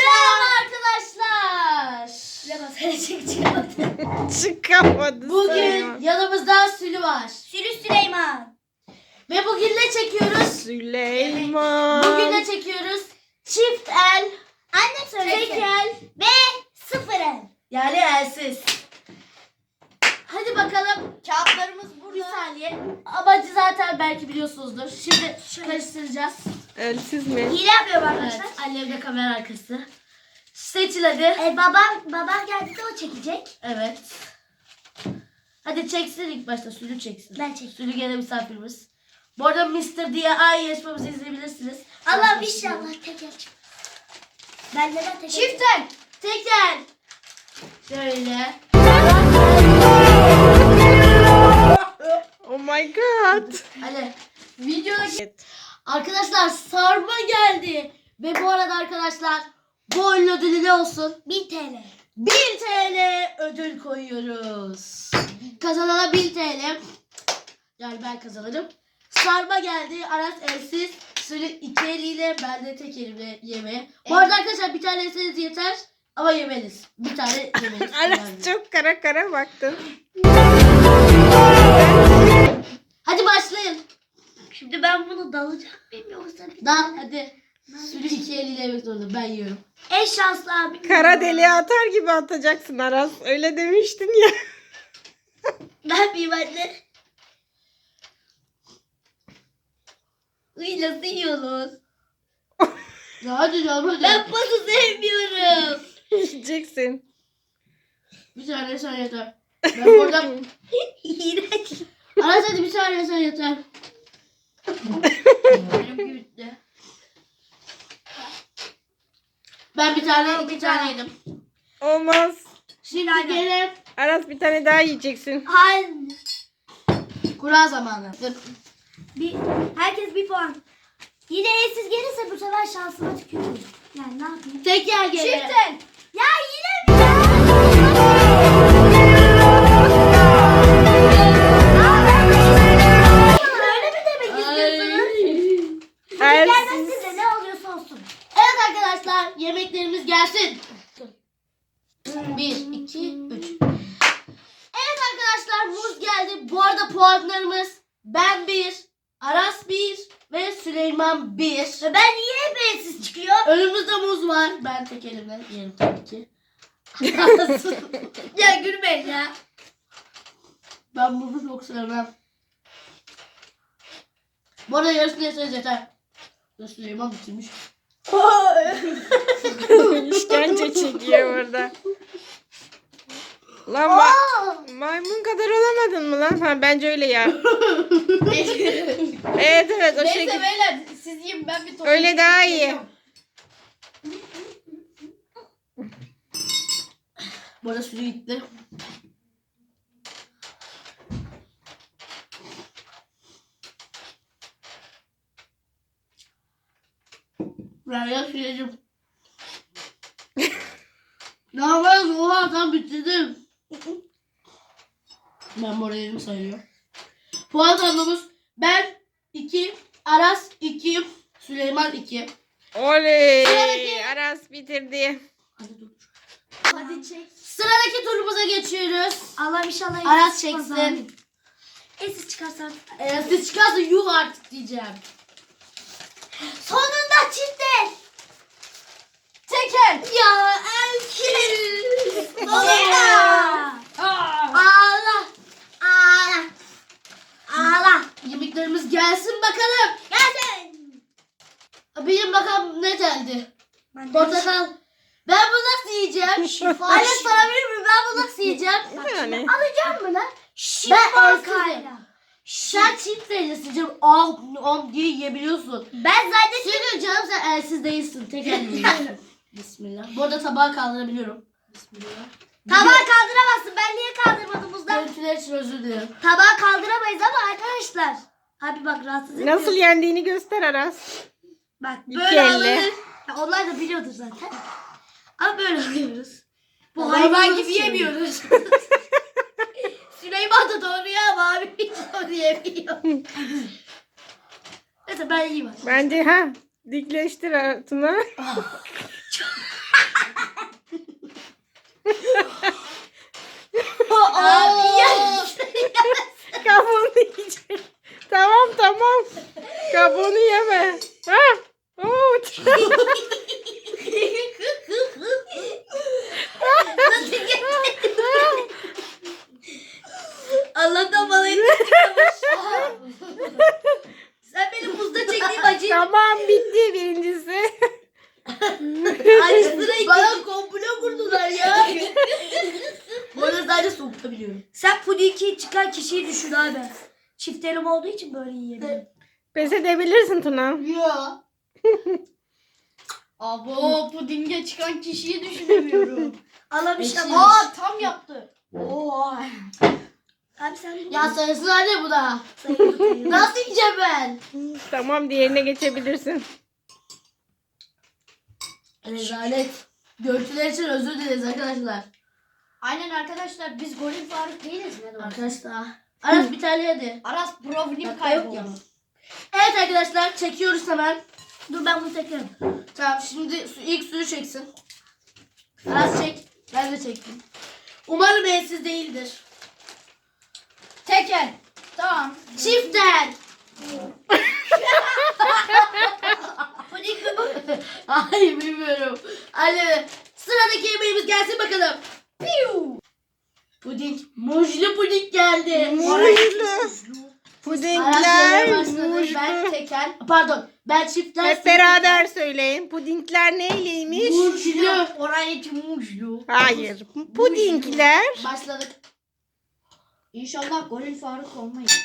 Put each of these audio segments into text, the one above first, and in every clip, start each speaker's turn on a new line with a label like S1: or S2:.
S1: arkadaşlar.
S2: Merhaba arkadaşlar.
S1: Çek çıkamadı.
S3: Çıkamadı.
S2: Bugün
S3: Süleyman.
S2: yanımızda Sülü var.
S1: Sülü Süleyman.
S2: Ve bugün ne çekiyoruz?
S3: Süleyman.
S2: Bugün ne çekiyoruz? Çift el,
S1: Anne
S2: tek
S1: söylesin.
S2: el,
S1: Ve sıfır el.
S2: yani elsiz. Hadi bakalım.
S1: Kağıtlarımız
S2: Bir saniye. Amacı zaten belki biliyorsunuzdur. Şimdi karıştıracağız.
S3: Elsiz mi?
S1: Hile yapıyorum
S2: Evet.
S1: arkadaşlar.
S2: Annem de kamera arkası. Seçil hadi.
S1: E, babam, babam geldi de o çekecek.
S2: Evet. Hadi çeksin ilk başta. Sülü çeksin.
S1: Ben çekeyim.
S2: Sülü gene misafirimiz. Bu arada Mr. diye ay yarışmamızı izleyebilirsiniz.
S1: Allah inşallah tek el çıkmaz. Ben neden tek el
S2: Çift el. Tek el. Şöyle.
S3: Evet.
S2: Arkadaşlar sarma geldi. Ve bu arada arkadaşlar bu oyun ödülü ne olsun?
S1: 1000 TL.
S2: 1 TL ödül koyuyoruz. Kazanana 1000 TL. Yani ben kazanırım. Sarma geldi. Aras elsiz. Sülü iki eliyle ben de tek elimle yeme. Bu arada arkadaşlar bir tane yeseniz yeter. Ama yemeliz. Bir tane yemeliz.
S3: Aras çok kara kara baktın.
S2: Hadi başlayın.
S1: Şimdi ben bunu dalacak mıyım yoksa bir
S2: Daha hadi. Sülü iki eliyle yemek zorunda. Ben yiyorum.
S1: En şanslı abim.
S3: Kara deliğe atar gibi atacaksın Aras. Öyle demiştin ya.
S1: Ben miyim anne? Uy nasıl yiyorsunuz?
S2: Ya hadi canım hadi.
S1: Ben pası sevmiyorum.
S3: Yiyeceksin.
S2: Bir tane sen yeter. Ben burada...
S1: İğrenç.
S2: Aras hadi bir tane sen yeter. Ben bir tane, iki tane yedim.
S3: Olmaz.
S2: Şimdi gene
S3: Aras bir tane daha yiyeceksin.
S1: Hayır.
S2: kura zamanı. Dur.
S1: Bir, herkes bir puan. Yine elsiz gelirse bu sefer şansıma tükürüyorum. Yani ne yapayım?
S2: Tek yer gene.
S1: Çiften. Ya yine
S2: arkadaşlar yemeklerimiz gelsin. Bir, iki, üç. Evet arkadaşlar muz geldi. Bu arada puanlarımız ben bir, Aras bir ve Süleyman bir.
S1: Ve ben niye hep elsiz çıkıyor?
S2: Önümüzde muz var. Ben tek elimle yerim tabii ki.
S1: Ya gülmeyin ya.
S2: ben muzu çok sevmem. Bu arada yarısını yeseniz yeter. Süleyman bitirmiş.
S3: İşkence çekiyor orada. Lan ma- maymun kadar olamadın mı lan? Ha bence öyle ya. Evet evet o
S2: Neyse
S3: şekilde.
S2: beyler siz yiyin ben bir
S3: Öyle daha iyi.
S2: Bu arada sürü gitti. Ben ya süreceğim. ne yapıyorsun? Oha tam bitirdim. ben bu arada yerim sayıyor. Puan tablomuz ben 2, Aras 2, Süleyman 2.
S3: Oley.
S2: Sıradaki-
S3: Aras bitirdi.
S2: Hadi dur.
S1: Hadi çek.
S2: Sıradaki turumuza geçiyoruz.
S1: Allah inşallah
S2: Aras çeksin.
S1: abi. Elsiz çıkarsa artık.
S2: Eğer siz çıkarsa yuh artık diyeceğim.
S1: Sonunda çifte.
S2: Teker.
S1: Ya
S2: Aa!
S1: Ağla. Ağla. Ağla.
S2: Yemeklerimiz gelsin bakalım.
S1: Gelsin.
S2: Benim bakalım ne geldi?
S1: Ben
S2: Portakal. Ben bunu nasıl yiyeceğim?
S1: Şifa.
S2: Anne sana verir mi? Ben bunu nasıl yiyeceğim?
S3: Yani.
S1: Alacağım mı lan?
S2: Ben
S1: Şifa
S2: elsizim.
S1: kaynağı.
S2: Sen çift ellisicim. Ah om diye yiyebiliyorsun.
S1: Ben zaten
S2: Senin canım sen elsiz değilsin. Tek yiyorsun. Bismillah. Bu arada tabağı kaldırabiliyorum. Bismillah.
S1: tabağı kaldıramazsın. Ben niye kaldırmadım buzdan?
S2: Görüntüler için özür dilerim.
S1: Tabağı kaldıramayız ama arkadaşlar. Abi bak rahatsız etmiyor.
S3: Nasıl yendiğini göster Aras.
S1: Bak
S3: İki
S1: böyle
S3: elle.
S1: alınır. Ya onlar da biliyordur zaten. Ama böyle alıyoruz. Bu hayvan
S2: nasıl
S1: gibi
S2: yemiyor?
S1: yemiyoruz. Süleyman da doğruyor ama abi hiç doğru yemiyor. Neyse ben yiyeyim.
S3: Bence ha dikleştir Tuna.
S1: pudingi çıkan kişiyi düşün abi. Çift elim olduğu için böyle yiyebilirim.
S3: Pes edebilirsin Tuna.
S2: Yo. Abo pudinge çıkan kişiyi düşünemiyorum.
S1: Alamışlar. Aa,
S2: tam yaptı. Oo.
S1: abi sen
S2: Ya sayısı nerede bu da? Nasıl yiyeceğim ben?
S3: Tamam diğerine geçebilirsin.
S2: Rezalet. Görüntüler için özür dileriz arkadaşlar.
S4: Aynen arkadaşlar biz golün Faruk değiliz mi?
S2: Arkadaşlar. Aras bir tane yedi.
S4: Aras
S2: yok
S4: kayboldu.
S2: ya. Evet arkadaşlar çekiyoruz hemen.
S1: Dur ben bunu tekerim.
S2: Tamam şimdi su, ilk suyu çeksin. Aras çek. Ben de çektim. Umarım elsiz değildir.
S4: Tekel. Tamam.
S1: Bu?
S2: Hayır bilmiyorum. Hadi sıradaki yemeğimiz gelsin bakalım. Piu. Puding. Muzlu puding geldi. Aras
S3: Pudingler
S2: başladı. Ben tekel. Pardon. Ben çiftten.
S3: Hep beraber söyleyin. Pudingler neyliymiş?
S2: Muzlu.
S1: Oraya muzlu.
S3: Hayır. Pudingler
S2: Başladık.
S4: İnşallah golün Faruk olmayız.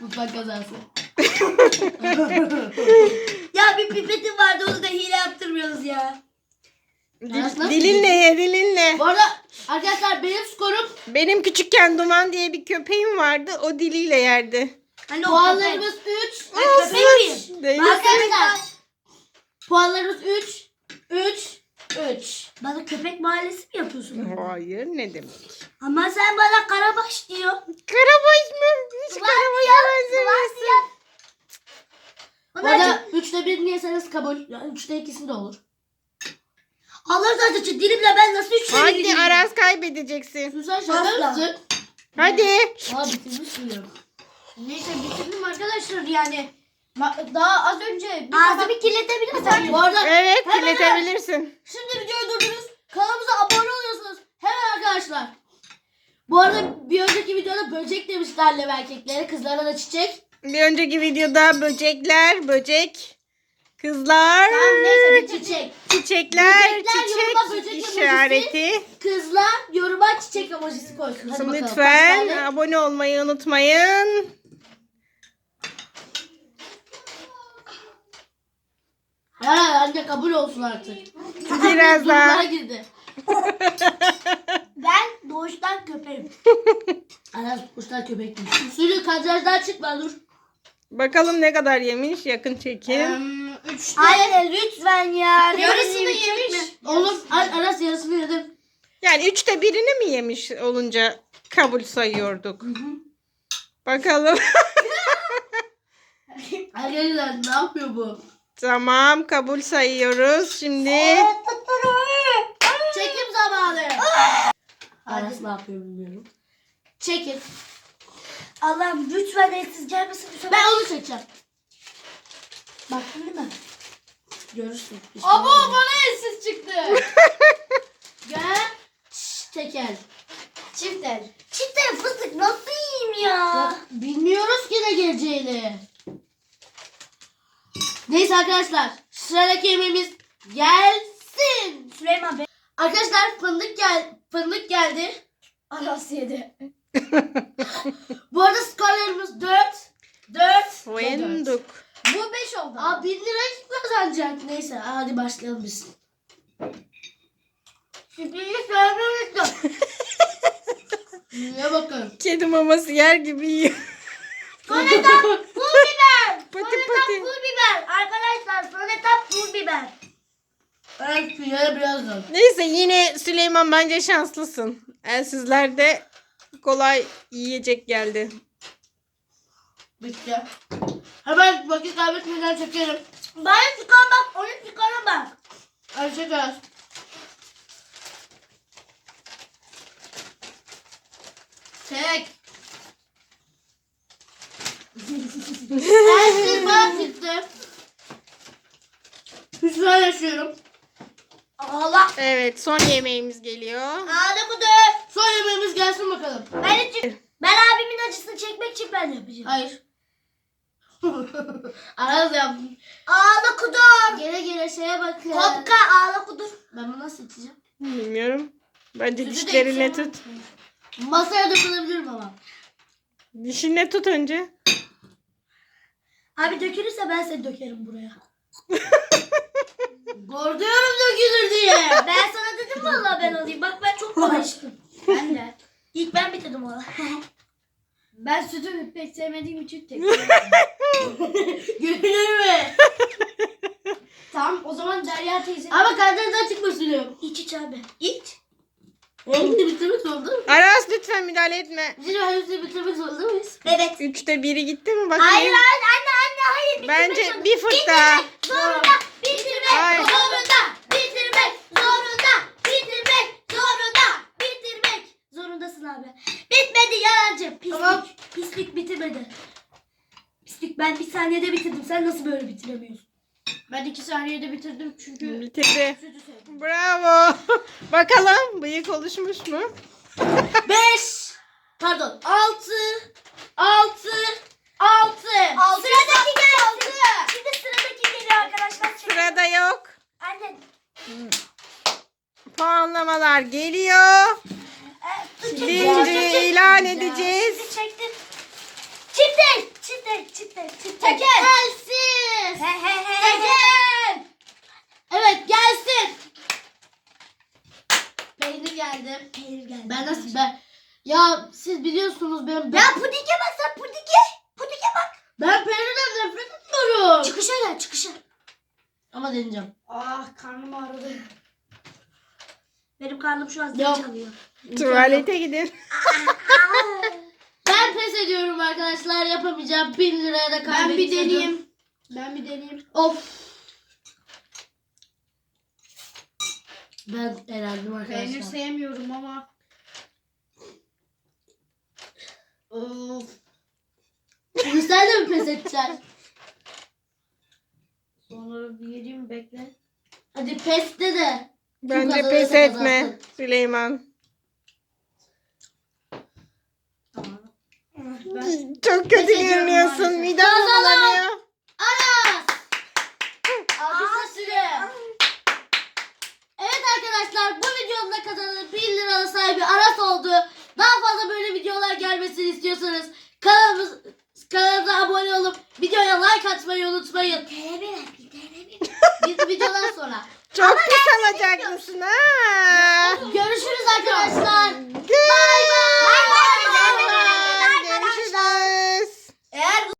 S2: Mutfak kazası.
S1: Ya bir pipetim vardı onu da hile yaptırmıyoruz ya.
S2: Nasıl
S3: dilinle ye dilinle.
S2: Bu arada arkadaşlar benim skorum
S3: Benim küçükken Duman diye bir köpeğim vardı. O diliyle yerdi.
S1: Hani o
S2: puanlarımız 3.
S1: köpek. Köpek miyim?
S3: Değil.
S2: Arkadaşlar puanlarımız 3. 3. 3.
S1: Bana köpek mahallesi mi yapıyorsun?
S3: Hayır ne demek?
S1: Ama sen bana karabaş diyor.
S3: Karabaş mı? Hiç.
S2: Bu
S1: Ona
S2: arada 3'te 1 niyeseniz kabul. Yani 3'te ikisi de olur.
S1: Allah razı olsun dilimle ben nasıl üç tane
S3: Hadi
S1: yiyeyim?
S3: Aras kaybedeceksin.
S2: Susan şaka
S1: Asla.
S2: mısın?
S3: Hadi.
S2: Aa bitirmiş diyorum.
S4: Neyse bitirdim arkadaşlar yani. Ma- Daha az önce bir
S1: Ağzımı
S4: tabak-
S1: kirletebilirsin.
S2: Bu arada
S3: Evet
S2: Hemen,
S3: kirletebilirsin.
S2: şimdi videoyu durdurunuz. Kanalımıza abone oluyorsunuz. Hemen arkadaşlar. Bu arada bir önceki videoda böcek demişler lev erkeklere. Kızlara da çiçek.
S3: Bir önceki videoda böcekler, böcek, kızlar,
S2: Tamam neyse bir çiçek.
S3: çiçekler,
S2: yoruma böcek
S3: çiçek
S2: emojisi.
S3: işareti.
S2: Kızlar yoruma çiçek emojisi koysun. Hadi bakalım. Kaç
S3: Lütfen
S2: tane?
S3: abone olmayı unutmayın.
S2: Ha anne kabul olsun artık.
S3: Biraz
S2: Durumlara
S3: daha.
S2: girdi.
S1: Ben doğuştan köpeğim.
S2: Aras kuşlar köpekmiş. Suyunu kadrajdan çıkma dur.
S3: Bakalım ne kadar yemiş. Yakın çekim.
S2: 3'te.
S1: Anne lütfen ya.
S4: Yarısını yemiş.
S2: Oğlum Ar- Aras yarısını yedim.
S3: Yani üçte birini mi yemiş olunca kabul sayıyorduk. Bakalım.
S2: Arkadaşlar ne yapıyor bu?
S3: tamam kabul sayıyoruz. Şimdi
S2: Çekim zamanı. Aras ne yapıyor bilmiyorum. Çekin.
S1: Allah'ım lütfen etsiz gelmesin sefer.
S2: Ben onu çekeceğim.
S1: Baktın değil mi?
S2: Görürsün.
S4: Abo bana elsiz çıktı.
S2: Gel. Şşş, Tekel.
S4: Çift el.
S1: Çifte fıstık nasıl yiyeyim ya?
S2: Ya, bilmiyoruz ki ne geleceğini. Neyse arkadaşlar. Sıradaki yemeğimiz gelsin.
S1: Süleyman Bey.
S2: Arkadaşlar fındık gel fındık geldi.
S4: Aras yedi.
S2: Bu arada skorlarımız 4 4
S3: Fındık.
S4: Bu 5 oldu.
S2: Aa 1000 lira kim kazanacak? Neyse hadi başlayalım biz.
S1: Sürprizi söylememiştim.
S2: Niye bakın.
S3: Kedi maması yer gibi yiyor.
S1: Sonradan pul biber.
S3: Pati
S1: Sonradan
S3: pati.
S1: pul biber. Arkadaşlar sonradan pul biber.
S2: Evet pilavı birazdan.
S3: Neyse yine Süleyman bence şanslısın. Elsizlerde kolay yiyecek geldi.
S2: Bitti. Hemen vakit kaybetmeden çekelim.
S1: Bana çıkan bak onu çıkana bak.
S2: Hadi çekeriz. Çek. Elsiz bana çıktı. Hüsran yaşıyorum.
S1: Allah.
S3: Evet son yemeğimiz geliyor.
S1: Ağla kudu.
S2: Son yemeğimiz gelsin bakalım.
S1: Ben, için, ben abimin acısını çekmek için ben yapacağım.
S2: Hayır. Araz yaptım.
S1: Ağla kudur.
S2: Gele gele şeye bakın.
S1: Kopka ağla kudur.
S2: Ben bunu nasıl içeceğim?
S3: Bilmiyorum. Bence
S4: de
S3: dişlerinle tut.
S2: Masaya dokunabilirim ama.
S3: Dişinle tut önce.
S1: Abi dökülürse ben seni dökerim buraya.
S2: Korkuyorum dökülür diye.
S1: Ben sana dedim vallahi ben alayım. Bak ben çok kolay içtim.
S4: Ben de.
S1: İlk ben bitirdim valla.
S4: Ben sütü pek sevmediğim için tek.
S2: Gülür mü?
S4: tamam o zaman Derya teyze.
S2: Ama karnınızdan çıkmasın.
S1: İç iç abi.
S2: İç. Hepsini bitirmek zorunda?
S3: Aras lütfen müdahale etme.
S2: Bizim hepsini bitirmek zorunda mıyız?
S1: Evet.
S3: Üçte biri gitti mi bakayım?
S1: Hayır hayır anne anne hayır. bitirmek
S3: Bence
S1: zorunda.
S3: bir fırt daha.
S1: Zorunda bitirmek
S3: Hayır.
S1: zorunda bitirmek zorunda bitirmek zorunda bitirmek zorundasın abi. Bitmedi yalancı pislik.
S2: Tamam.
S1: Pislik bitirmedi. Pislik ben bir saniyede bitirdim. Sen nasıl böyle bitiremiyorsun?
S4: Ben iki saniyede bitirdim çünkü
S3: Bitirdi. Bravo. Bakalım bıyık oluşmuş mu?
S2: Beş. Pardon. Altı. Altı. Altı.
S1: Sıradaki geldi. Şimdi sıradaki geliyor arkadaşlar.
S3: Sırada yok.
S1: Anne.
S3: Puanlamalar geliyor.
S1: Çek-
S3: ilan
S1: Şimdi
S3: edeceğiz.
S1: çektim. Çifte, çifte, çifte, çifte.
S2: Teker. Gelsin.
S1: He he he.
S2: Teker. Evet gelsin. Peynir geldi.
S1: Peynir geldi.
S2: Ben nasıl ben? Ya siz biliyorsunuz ben ben,
S1: Ya pudinge bak sen pudinge. Pudinge bak.
S2: ben peynirden nefret ediyorum.
S1: Çıkışa gel çıkışa.
S2: Ama deneyeceğim.
S4: Ah karnım ağrıdı.
S1: Benim karnım şu an zil
S2: Yok.
S1: çalıyor.
S3: Tuvalete gidin.
S2: Ben pes ediyorum arkadaşlar yapamayacağım. 1000 liraya da kaybedeceğim.
S4: Ben bir deneyeyim. Ben bir deneyeyim.
S2: Of. Ben elendim
S4: Peynir
S2: arkadaşlar.
S4: sevmiyorum ama.
S2: Of. Sen de mi pes edeceksin?
S4: Sonra bir yediğimi bekle.
S2: Hadi pes de de.
S3: Bence
S2: kazanırsa
S3: pes etme
S2: kazansın.
S3: Süleyman.
S4: Tamam. Ben
S3: Çok kötü
S4: ediyorum
S3: görünüyorsun.
S4: maalesef.
S3: Midem bulanıyor.
S2: Aras. Alkışla süre. Evet arkadaşlar bu videonun da kazananı 1 lira sahibi Aras oldu. Daha fazla böyle videolar gelmesini istiyorsanız kanalımız kanalımıza abone olup videoya like atmayı unutmayın.
S1: TL bir.
S2: Biz videodan sonra.
S3: Çok pis alacaklısın ha. Görüşürüz arkadaşlar. Bay bay.